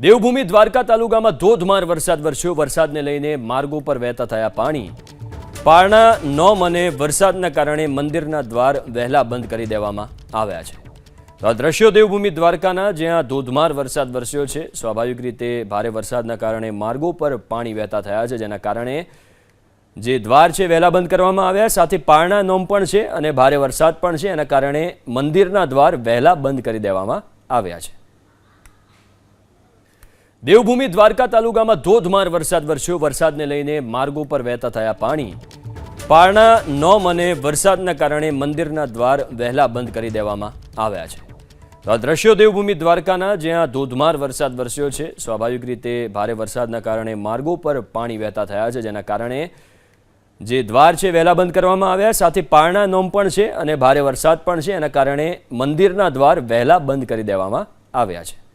દેવભૂમિ દ્વારકા તાલુકામાં ધોધમાર વરસાદ વરસ્યો. વરસાદને લઈને માર્ગો પર વહેતા થયા પાણી. પારણા નોમ અને વરસાદના કારણે મંદિરના દ્વાર વહેલા બંધ કરી દેવામાં આવ્યા છે. તો આ દ્રશ્યો દેવભૂમિ દ્વારકાના, જ્યાં ધોધમાર વરસાદ વરસ્યો છે. સ્વાભાવિક રીતે ભારે વરસાદના કારણે માર્ગો પર પાણી વહેતા થયા છે, જેના કારણે જે દ્વાર છે વહેલા બંધ કરવામાં આવ્યા. સાથે પારણા નોમ પણ છે અને ભારે વરસાદ પણ છે. એના કારણે મંદિરના દ્વાર વહેલા બંધ કરી દેવામાં આવ્યા છે. દેવભૂમિ દ્વારકા તાલુકામાં ધોધમાર વરસાદ વરસ્યો. વરસાદને લઈને માર્ગો પર વહેતા થયા પાણી. પારણા, નોમ અને વરસાદના કારણે મંદિરના દ્વાર વહેલા બંધ કરી દેવામાં આવ્યા છે. આ દ્રશ્યો દેવભૂમિ દ્વારકાના, જ્યાં ધોધમાર વરસાદ વરસ્યો છે. સ્વાભાવિક રીતે ભારે વરસાદના કારણે માર્ગો પર પાણી વહેતા થયા છે, જેના કારણે જે દ્વાર છે વહેલા બંધ કરવામાં આવ્યા. સાથે પારણા, નોમ પણ છે અને ભારે વરસાદ પણ છે. એના કારણે મંદિરના દ્વાર વહેલા બંધ કરી દેવામાં આવ્યા છે.